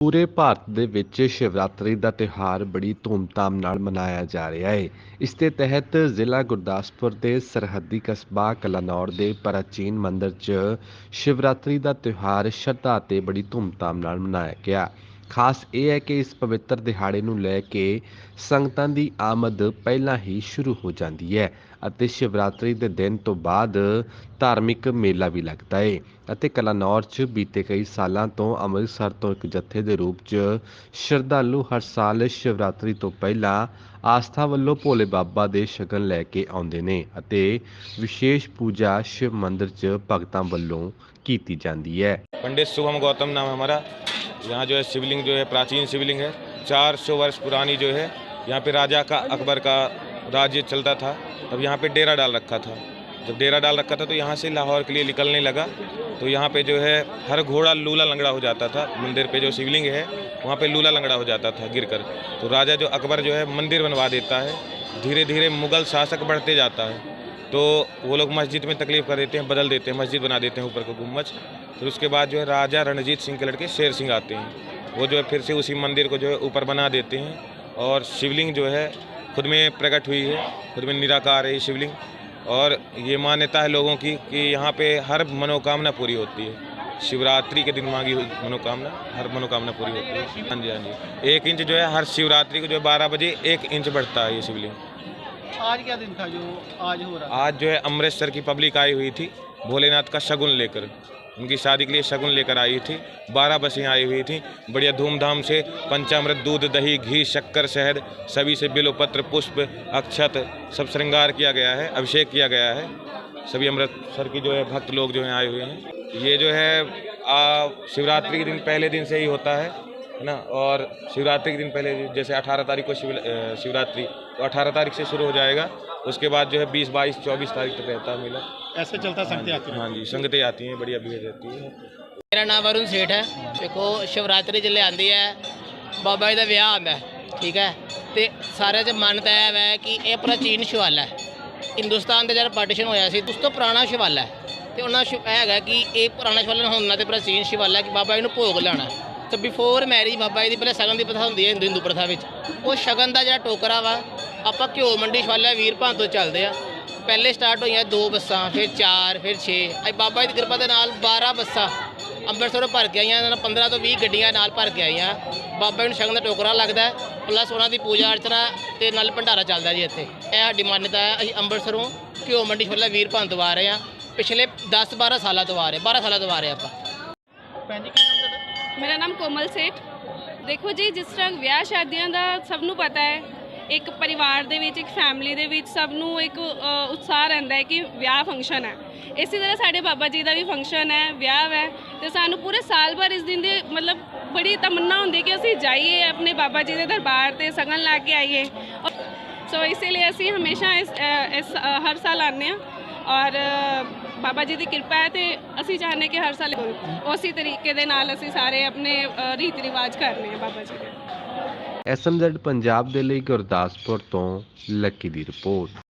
ਪੂਰੇ ਭਾਰਤ ਦੇ ਵਿੱਚ ਸ਼ਿਵਰਾਤਰੀ ਦਾ ਤਿਉਹਾਰ ਬੜੀ ਧੂਮਧਾਮ ਨਾਲ ਮਨਾਇਆ ਜਾ ਰਿਹਾ ਹੈ ਇਸ ਦੇ ਤਹਿਤ ਜ਼ਿਲ੍ਹਾ ਗੁਰਦਾਸਪੁਰ ਦੇ ਸਰਹੱਦੀ ਕਸਬਾ ਕਲਾਨੌਰ ਦੇ ਪ੍ਰਾਚੀਨ ਮੰਦਿਰ 'ਚ ਸ਼ਿਵਰਾਤਰੀ ਦਾ ਤਿਉਹਾਰ ਸ਼ਰਧਾ ਤੇ ਬੜੀ ਧੂਮਧਾਮ ਨਾਲ ਮਨਾਇਆ ਗਿਆ। ਖਾਸ ਇਹ ਹੈ ਕਿ ਇਸ ਪਵਿੱਤਰ ਦਿਹਾੜੇ ਨੂੰ ਲੈ ਕੇ ਸੰਗਤਾਂ ਦੀ ਆਮਦ ਪਹਿਲਾਂ ਹੀ ਸ਼ੁਰੂ ਹੋ ਜਾਂਦੀ ਹੈ ਅਤੇ ਸ਼ਿਵਰਾਤਰੀ ਦੇ ਦਿਨ ਤੋਂ ਬਾਅਦ ਧਾਰਮਿਕ ਮੇਲਾ ਵੀ ਲੱਗਦਾ ਹੈ ਅਤੇ ਕਲਾਨੌਰ 'ਚ ਬੀਤੇ ਕਈ ਸਾਲਾਂ ਤੋਂ ਅੰਮ੍ਰਿਤਸਰ ਤੋਂ ਇੱਕ ਜਥੇ ਦੇ ਰੂਪ 'ਚ ਸ਼ਰਧਾਲੂ ਹਰ ਸਾਲ ਸ਼ਿਵਰਾਤਰੀ ਤੋਂ ਪਹਿਲਾਂ ਆਸਥਾ ਵੱਲੋਂ ਭੋਲੇ ਬਾਬਾ ਦੇ ਸ਼ਗਨ ਲੈ ਕੇ ਆਉਂਦੇ ਨੇ ਅਤੇ ਵਿਸ਼ੇਸ਼ ਪੂਜਾ ਸ਼ਿਵ ਮੰਦਿਰ 'ਚ ਭਗਤਾਂ ਵੱਲੋਂ ਕੀਤੀ ਜਾਂਦੀ ਹੈ पंडित शुभम गौतम नाम है हमारा यहाँ जो है शिवलिंग जो है, प्राचीन शिवलिंग है। चार सौ वर्ष पुरानी जो है, यहाँ पे राजा का अकबर का राज्य चलता था। तब यहाँ पे डेरा डाल रखा था। जब डेरा डाल रखा था तो यहाँ से लाहौर के लिए निकलने लगा। तो यहाँ पे जो है, हर घोड़ा लूला लंगड़ा हो जाता था। मंदिर पे जो शिवलिंग है, वहाँ पे लूला लंगड़ा हो जाता था गिरकर। तो राजा जो अकबर जो है, मंदिर बनवा देता है। धीरे धीरे मुगल शासक बढ़ते जाता है। तो वो लोग मस्जिद में तकलीफ़ कर देते हैं, बदल देते हैं, मस्जिद बना देते हैं ऊपर का गुम्बज। फिर उसके बाद जो है राजा रणजीत सिंह के लड़के शेर सिंह आते हैं। वो जो है फिर से उसी मंदिर को जो है ऊपर बना देते हैं और शिवलिंग जो है खुद में प्रकट हुई है, खुद में निराकार है शिवलिंग। और ये मान्यता है लोगों की कि यहाँ पे हर मनोकामना पूरी होती है। शिवरात्रि के दिन मांगी हुई मनोकामना, हर मनोकामना पूरी होती है। हाँ जी हाँ जी। एक इंच जो है हर शिवरात्रि को जो है बारह बजे एक इंच बढ़ता है ये शिवलिंग। आज क्या दिन था जो आज हो रहा आज जो है अमृतसर की पब्लिक आई हुई थी भोलेनाथ का शगुन लेकर। उनकी शादी के लिए शगुन लेकर आई थी। बारह बसें आई हुई थी। बढ़िया धूमधाम से पंचामृत, दूध, दही, घी, शक्कर, शहद, सभी से बिलोपत्र, पुष्प, अक्षत, सब श्रृंगार किया गया है, अभिषेक किया गया है। सभी अमृतसर की जो है भक्त लोग जो हैं आए हुए हैं। ये जो है शिवरात्रि के दिन, पहले दिन से ही होता है। है ना और शिवरात्रि के दिन पहले जैसे 18 तारीख को शिव अ, शिवरात्रि तो 18 तारीख से शुरू हो जाएगा उसके बाद जो है 20 22 24 तारीख तक रहता है मेला ऐसे चलता संगते आते हाँ जी संगतें आती हैं बढ़िया भीड़ रहती है ਮੇਰਾ ਨਾਮ ਵਰੁਣ ਸੇਠ ਹੈ ਦੇਖੋ ਸ਼ਿਵਰਾਤਰੀ ਜਿਲੇ ਆਂਦੀ ਹੈ ਬਾਬਾ ਜੀ ਦਾ ਵਿਆਹ ਆਂਦਾ ਹੈ, ਠੀਕ ਹੈ ਤੇ ਸਾਰਿਆਂ 'ਚ ਮੰਨਤਾ ਹੈ ਵੈ ਕਿ ਇਹ ਪ੍ਰਾਚੀਨ ਸ਼ਿਵਾਲਾ ਹੈ ਹਿੰਦੁਸਤਾਨ ਦੇ ਜਿਹੜਾ ਪਾਰਟੀਸ਼ਨ ਹੋਇਆ ਸੀ ਉਸ ਤੋਂ ਪੁਰਾਣਾ ਸ਼ਿਵਾਲਾ ਹੈ ਤੇ ਉਹਨਾਂ ਸ਼ਿਵ ਇਹ ਹੈਗਾ ਕਿ ਇਹ ਪੁਰਾਣਾ ਸ਼ਿਵਾਲਾ ਹੁਣ ਨਾ ਤੇ ਪ੍ਰਾਚੀਨ ਸ਼ਿਵਾਲਾ ਹੈ ਕਿ ਬਾਬਾ ਜੀ ਨੂੰ ਭੋਗ ਲਾਣਾ ਤੇ ਬਿਫੋਰ ਮੈਰਿਜ ਬਾਬਾ ਜੀ ਦੀ ਪਹਿਲੇ ਸ਼ਗਨ ਦੀ ਪ੍ਰਥਾ ਹੁੰਦੀ ਹੈ ਹਿੰਦੂ ਹਿੰਦੂ ਪ੍ਰਥਾ ਵਿੱਚ। ਉਹ ਸ਼ਗਨ ਦਾ ਜਿਹੜਾ ਟੋਕਰਾ ਵਾ, ਆਪਾਂ ਘਿਓ ਮੰਡੀ ਸ਼ਿਵਾਲਾ ਵੀਰ ਭਾਂ ਤੋਂ ਚੱਲਦੇ ਆ। ਪਹਿਲੇ ਸਟਾਰਟ ਹੋਈਆਂ ਦੋ ਬੱਸਾਂ, ਫਿਰ ਚਾਰ, ਫਿਰ 6 ਅੱਜ ਬਾਬਾ ਜੀ ਦੀ ਕਿਰਪਾ ਦੇ ਨਾਲ 12 ਬੱਸਾਂ ਅੰਮ੍ਰਿਤਸਰੋਂ ਭਰ ਕੇ ਆਈਆਂ, ਇਹਨਾਂ ਨਾਲ 15 ਤੋਂ 20 ਗੱਡੀਆਂ ਨਾਲ ਭਰ ਕੇ ਆਈਆਂ। ਬਾਬਾ ਜੀ ਨੂੰ ਸ਼ਗਨ ਦਾ ਟੋਕਰਾ ਲੱਗਦਾ ਪਲੱਸ ਉਹਨਾਂ ਦੀ ਪੂਜਾ ਅਰਚਨਾ ਤੇ ਨਾਲ ਭੰਡਾਰਾ ਚੱਲਦਾ ਜੀ ਇੱਥੇ। ਇਹ ਸਾਡੀ ਮਾਨਤਾ ਹੈ, ਅਸੀਂ ਅੰਮ੍ਰਿਤਸਰੋਂ ਘਿਓ ਮੰਡੀ ਛੋਲਾ ਵੀਰ ਪੰਤ ਤੋਂ ਆ ਰਹੇ ਹਾਂ। ਪਿਛਲੇ 10 12 ਸਾਲਾਂ ਤੋਂ ਆ ਰਹੇ 12 ਸਾਲਾਂ ਤੋਂ ਆ ਰਹੇ ਆਪਾਂ। ਭੈਣ ਕੀ ਨਾਮ ਮੇਰਾ ਨਾਮ ਕੋਮਲ ਸੇਠ। ਦੇਖੋ ਜੀ, ਜਿਸ ਤਰ੍ਹਾਂ ਵਿਆਹ ਸ਼ਾਦੀਆਂ ਦਾ ਸਭ ਨੂੰ ਪਤਾ ਹੈ, ਇੱਕ ਪਰਿਵਾਰ ਦੇ ਵਿੱਚ, ਇੱਕ ਫੈਮਿਲੀ ਦੇ ਵਿੱਚ ਸਭ ਨੂੰ ਇੱਕ ਉਤਸ਼ਾਹ ਰਹਿੰਦਾ ਹੈ ਕਿ ਵਿਆਹ ਫੰਕਸ਼ਨ ਹੈ। ਇਸੇ ਤਰ੍ਹਾਂ ਸਾਡੇ ਬਾਬਾ ਜੀ ਦਾ ਵੀ ਫੰਕਸ਼ਨ ਹੈ, ਵਿਆਹ ਹੈ ਤੇ ਸਾਨੂੰ ਪੂਰੇ ਸਾਲ ਭਰ ਇਸ ਦਿਨ ਦੀ ਮਤਲਬ ਬੜੀ ਤਮੰਨਾ ਹੁੰਦੀ ਕਿ ਅਸੀਂ ਜਾਈਏ ਆਪਣੇ ਬਾਬਾ ਜੀ ਦੇ ਦਰਬਾਰ ਤੇ ਸਗਨ ਲਾ ਕੇ ਆਈਏ। ਸੋ ਇਸੇ ਲਈ ਅਸੀਂ ਹਮੇਸ਼ਾ ਇਸ ਇਸ ਹਰ ਸਾਲ ਆਉਂਦੇ ਹਾਂ। ਔਰ ਬਾਬਾ ਜੀ ਦੀ ਕਿਰਪਾ ਹੈ ਤੇ ਅਸੀਂ ਚਾਹੁੰਦੇ ਕਿ ਹਰ ਸਾਲ ਉਸੇ ਤਰੀਕੇ ਦੇ ਨਾਲ ਅਸੀਂ ਸਾਰੇ ਆਪਣੇ ਅ, ਰੀਤ ਰਿਵਾਜ ਕਰਨੇ ਆ ਬਾਬਾ ਜੀ ਦੇ। ਐਸਐਮਜ਼ੈਡ ਪੰਜਾਬ ਦੇ ਲਈ ਗੁਰਦਾਸਪੁਰ ਤੋਂ ਲੱਕੀ ਦੀ ਰਿਪੋਰਟ।